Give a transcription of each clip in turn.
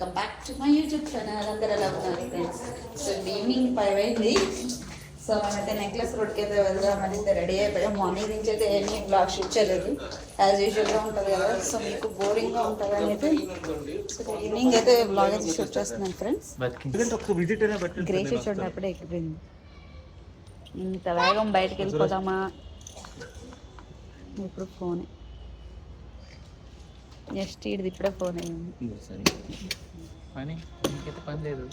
Welcome back to my YouTube channel అందరూ ఎలా ఉన్నారు ఫ్రెండ్స్ సో ఈవినింగ్ ఫైవ్ అయింది సో మనమైతే నెక్లెస్ రోడ్కి అయితే వెళ్దామని అయితే రెడీ అయిపోయాం. మార్నింగ్ నుంచి అయితే ఏమీ బ్లాగ్ షూట్ చేయలేదు. యాజ్ యూజువల్గా ఉంటుంది కదా. సో మీకు బోరింగ్గా ఉంటుందని అయితే సో ఈవినింగ్ అయితే బ్లాగ్ అయితే షూట్ చేస్తున్నాను ఫ్రెండ్స్ గ్రేషి చూడండి అప్పుడే ఎక్కిపోయింది ఇంత వేగం బయటకు వెళ్ళిపోదామా? ఇప్పుడు ఫోనే జస్ట్ ఇది ఇప్పుడే ఫోన్ అయ్యింది సరే. పని ఇంకైతే పని లేదు.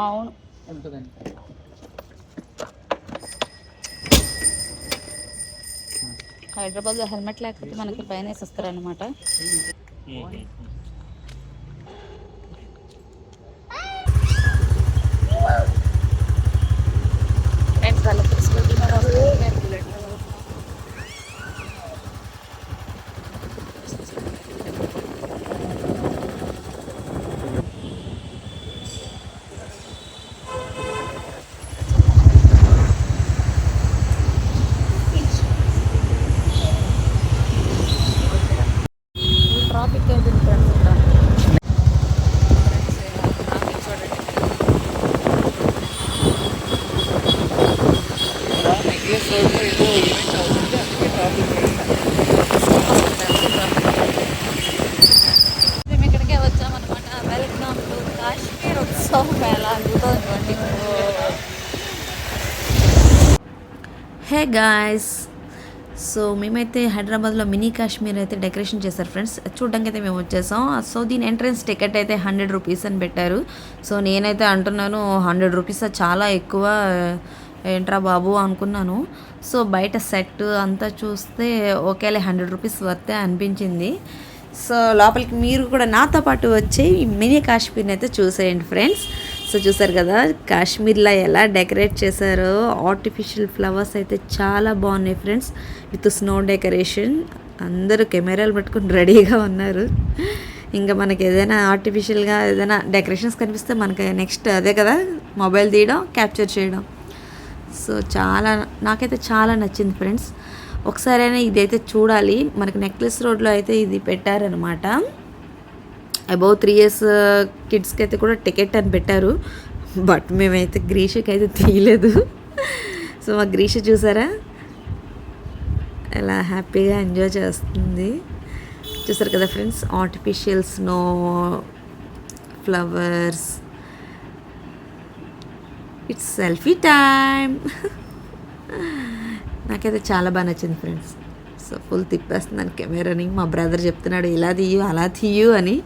అవును. ఉంటుందని హైదరాబాద్లో హెల్మెట్ లేకపోతే మనకి పైన వేసేస్తారు అనమాట ట్రాఫిక్ అవుతుంది ఫ్రెండ్స్ ఇక్కడ ట్రాఫిక్ చూడండి నెక్లెస్ రోడ్లో ఏదో ఈవెంట్ అవుతుంది అందుకే ట్రాఫిక్ మేము ఇక్కడికే వచ్చామన్నమాట వెల్కమ్ టు కాశ్మీర్ ఉత్సవం ఎలా అందుతుంది హే గాయస్ సో మేమైతే హైదరాబాద్లో మినీ కాశ్మీర్ అయితే డెకరేషన్ చేశారు ఫ్రెండ్స్. చూడడానికి అయితే మేము వచ్చేసాం. సో దీని ఎంట్రన్స్ టికెట్ అయితే హండ్రెడ్ రూపీస్ అని పెట్టారు. సో నేనైతే అంటున్నాను హండ్రెడ్ రూపీస్ చాలా ఎక్కువ ఏంట్రా బాబు? అనుకున్నాను. సో బయట సెట్ అంతా చూస్తే ఒకేలే హండ్రెడ్ రూపీస్ వర్తే అనిపించింది. సో లోపలికి మీరు కూడా నాతో పాటు వచ్చి మినీ కాశ్మీర్ని అయితే చూసేయండి ఫ్రెండ్స్. సో చూసారు కదా కాశ్మీర్లో ఎలా డెకరేట్ చేశారో ఆర్టిఫిషియల్ ఫ్లవర్స్ అయితే చాలా బాగున్నాయి ఫ్రెండ్స్. విత్ స్నో డెకరేషన్ అందరూ కెమెరాలు పట్టుకుని రెడీగా ఉన్నారు. ఇంకా మనకి ఏదైనా ఆర్టిఫిషియల్గా ఏదైనా డెకరేషన్స్ కనిపిస్తే మనకి నెక్స్ట్ అదే కదా మొబైల్ తీయడం క్యాప్చర్ చేయడం. సో చాలా నాకైతే చాలా నచ్చింది ఫ్రెండ్స్. ఒకసారైనా ఇదైతే చూడాలి. మనకి నెక్లెస్ రోడ్లో అయితే ఇది పెట్టారనమాట అబౌవ్ త్రీ ఇయర్స్ కిడ్స్కి అయితే కూడా టికెట్ అని పెట్టారు. బట్ మేమైతే గ్రీషకి అయితే తీయలేదు. సో మా గ్రీష చూసారా? ఎలా హ్యాపీగా ఎంజాయ్ చేస్తుంది. చూసారు కదా friends artificial snow flowers. It's selfie time. నాకైతే చాలా బాగా నచ్చింది ఫ్రెండ్స్. సో ఫుల్ తిప్పేస్తున్నాను కెమెరాని. మా బ్రదర్ చెప్తున్నాడు ఇలా తీయు అలా తీయు అని.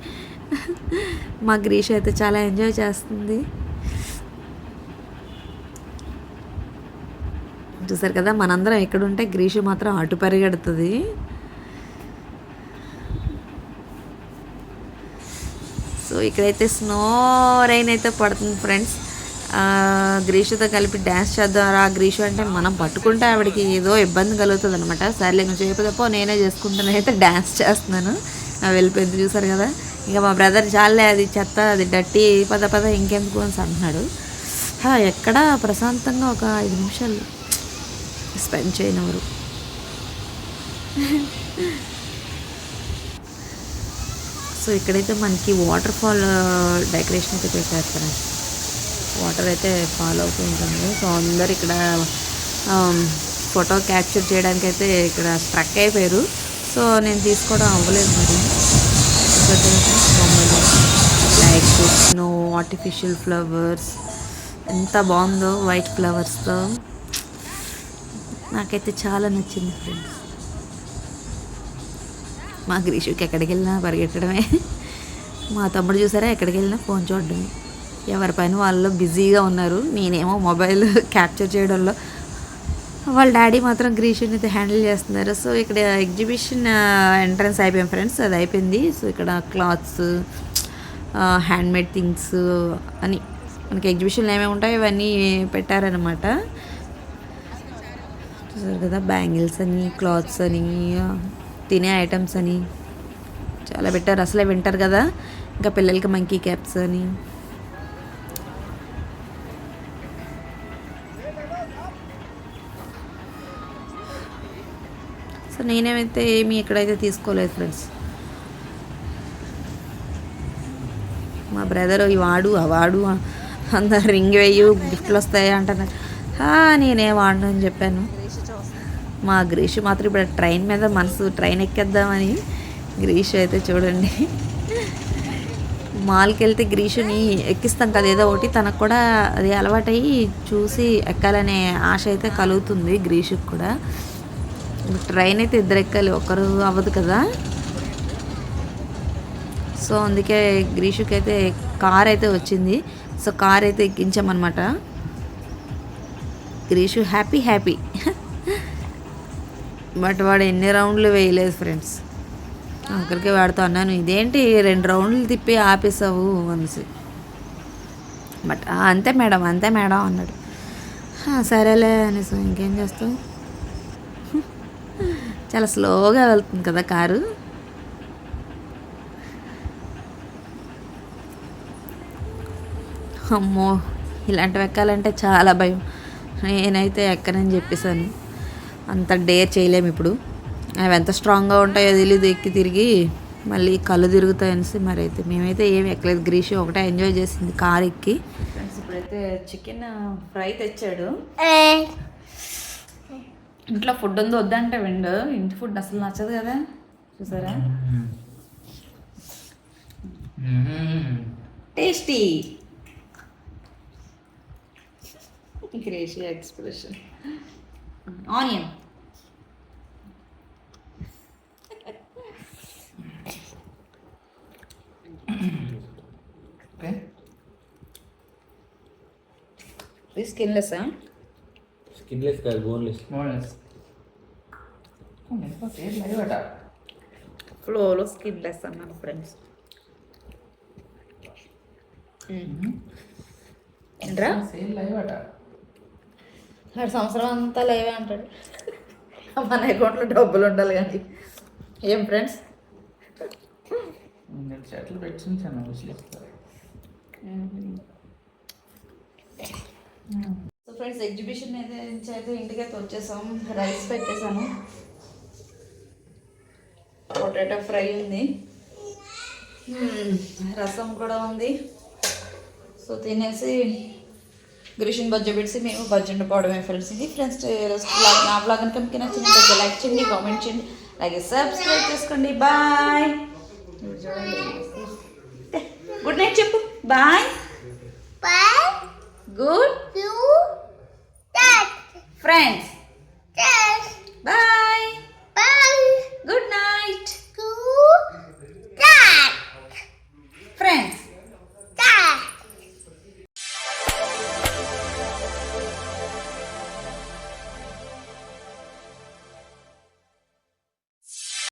మా గ్రీష అయితే చాలా ఎంజాయ్ చేస్తుంది. చూసారు కదా మనందరం ఎక్కడుంటే గ్రీషు మాత్రం అటు పరిగెడుతుంది. సో ఇక్కడైతే స్నో రైన్ అయితే పడుతుంది ఫ్రెండ్స్. గ్రీషుతో కలిపి డ్యాన్స్ చేద్దాం ఆ గ్రీషు అంటే మనం పట్టుకుంటే ఆవిడకి ఏదో ఇబ్బంది కలుగుతుంది అనమాట సర్లే నువ్వు చేయకపోతే నేనే చేసుకుంటాను అయితే డ్యాన్స్ చేస్తున్నాను. వెళ్ళిపోయింది చూసారు కదా. ఇంకా మా బ్రదర్ చాలే అది చెత్త అది డట్టి పద పద ఇంకెందుకు అని అంటున్నాడు. ఎక్కడ ప్రశాంతంగా ఒక ఐదు నిమిషాలు స్పెండ్ చేయనివారు సో ఇక్కడైతే మనకి వాటర్ ఫాల్ డెకరేషన్ అయితే పెట్టారు వాటర్ అయితే ఫాలో అవుతూ ఉంటుంది. సో అందరు ఇక్కడ ఫోటో క్యాప్చర్ చేయడానికి అయితే ఇక్కడ స్ట్రక్ అయిపోయారు. సో నేను తీసుకోవడం అవ్వలేదు మరి. ఒకటి బొమ్మలు లైక్ స్నో ఆర్టిఫిషియల్ ఫ్లవర్స్ ఎంత బాగుందో వైట్ ఫ్లవర్స్తో నాకైతే చాలా నచ్చింది ఫ్రెండ్స్ మా గ్రీషుకి ఎక్కడికి వెళ్ళినా పరిగెట్టడమే. మా తమ్ముడు చూసారా ఎక్కడికి వెళ్ళినా ఫోన్ చూడడమే. ఎవరి పైన వాళ్ళు బిజీగా ఉన్నారు నేనేమో మొబైల్ క్యాప్చర్ చేయడంలో. వాళ్ళ డాడీ మాత్రం గ్రీషుని అయితే హ్యాండిల్ చేస్తున్నారు. సో ఇక్కడ ఎగ్జిబిషన్ ఎంట్రన్స్ అయిపోయాం ఫ్రెండ్స్. అది అయిపోయింది. సో ఇక్కడ క్లాత్స్ హ్యాండ్మేడ్ థింగ్స్ అని మనకి ఎగ్జిబిషన్లో ఏమేమి ఉంటాయో ఇవన్నీ పెట్టారనమాట చూసారు కదా బ్యాంగిల్స్ అని క్లాత్స్ అని తినే ఐటమ్స్ అని చాలా పెట్టారు. అసలే వింటారు కదా. ఇంకా పిల్లలకి మంకీ క్యాప్స్ అని. సో నేనేమైతే ఏమి ఇక్కడైతే తీసుకోలేదు ఫ్రెండ్స్. మా బ్రదర్ వాడు ఆ వాడు అందరు రింగ్ వేయు గిఫ్ట్లు వస్తాయి అంటున్నారు నేనే వాడను అని చెప్పాను. మా గ్రీష్ మాత్రం ఇప్పుడు ట్రైన్ మీద మనసు ట్రైన్ ఎక్కేద్దామని గ్రీష్ అయితే చూడండి. మాల్కి వెళ్తే గ్రీషుని ఎక్కిస్తాం కదా ఏదో ఒకటి తనకు కూడా అది అలవాటయ్యి చూసి ఎక్కాలనే ఆశ అయితే కలుగుతుంది గ్రీషుకి కూడా. ట్రైన్ అయితే ఇద్దరు ఎక్కాలి ఒకరు అవ్వదు కదా. సో అందుకే గ్రీషుకి అయితే కార్ అయితే వచ్చింది. సో కార్ అయితే ఎక్కించామన్నమాట. గ్రీషు హ్యాపీ హ్యాపీ. బట్ వాడు ఎన్ని రౌండ్లు వేయలేదు ఫ్రెండ్స్. అక్కడికే వాడుతూ అన్నాను ఇదేంటి? రెండు రౌండ్లు తిప్పి ఆపేసావు అనేసి. బట్ అంతే మేడం అంతే మేడం అన్నాడు. సరేలే అనేసి. ఇంకేం చేస్తావు? చాలా స్లోగా వెళ్తుంది కదా కారు. అమ్మో ఇలాంటివి ఎక్కాలంటే చాలా భయం. నేనైతే ఎక్కనని చెప్పేశాను. అంత డేర్ చేయలేము ఇప్పుడు. అవి ఎంత స్ట్రాంగ్గా ఉంటాయో తెలియదు ఎక్కి తిరిగి. మళ్ళీ కళ్ళు తిరుగుతాయి అనేసి మరి అయితే మేమైతే ఏమి ఎక్కలేదు. గ్రీషి ఒకటే ఎంజాయ్ చేసింది కార్ ఎక్కి. ఫ్రెండ్స్ ఇప్పుడైతే చికెన్ ఫ్రై తెచ్చాడు. ఇంట్లో ఫుడ్ ఉంది వద్దంటే విండు. ఇంటి ఫుడ్ అసలు నచ్చదు కదా. చూసారా? టేస్టీ. గ్రేషి ఎక్స్ప్రెషన్. ఆనియన్. స్కిన్లెస్ స్కిన్లెస్ కాదు బోన్లెస్. మోడల్స్ సేమ్ లైవ్ అట ఫ్లోలో స్కిన్లెస్ అన్నాను ఫ్రెండ్స్. ఏంట్రా? సేమ్ లైవ్ అట ఆడు సంవత్సరం అంతా లేవే అంటాడు. మన అకౌంట్లో డబ్బులు ఉండాలి కానీ. ఏం ఫ్రెండ్స్? చెట్లు పెట్టి ఉంచాను విశ్లేస్తారు సో ఫ్రెండ్స్ ఎగ్జిబిషన్ అయితే నుంచి అయితే ఇంటికైతే వచ్చేసాం. రైస్ పెట్టేశాను పొటాటో ఫ్రై ఉంది. రసం కూడా ఉంది. సో తినేసి గ్రీషన్ బజ్జ పెట్టి మేము బజ్జ ఉండిపోవడమే ఫ్రెండ్స్. ఇది ఫ్రెండ్స్ నా బ్లాగ్ కనుక మీకు నచ్చినట్లయితే లైక్ చేయండి కామెంట్ చేయండి అలాగే సబ్స్క్రైబ్ చేసుకోండి. బాయ్ గుడ్ నైట్ చెప్పు. Bye Bye. Good Friends. Yes. Bye. Bye. Good night.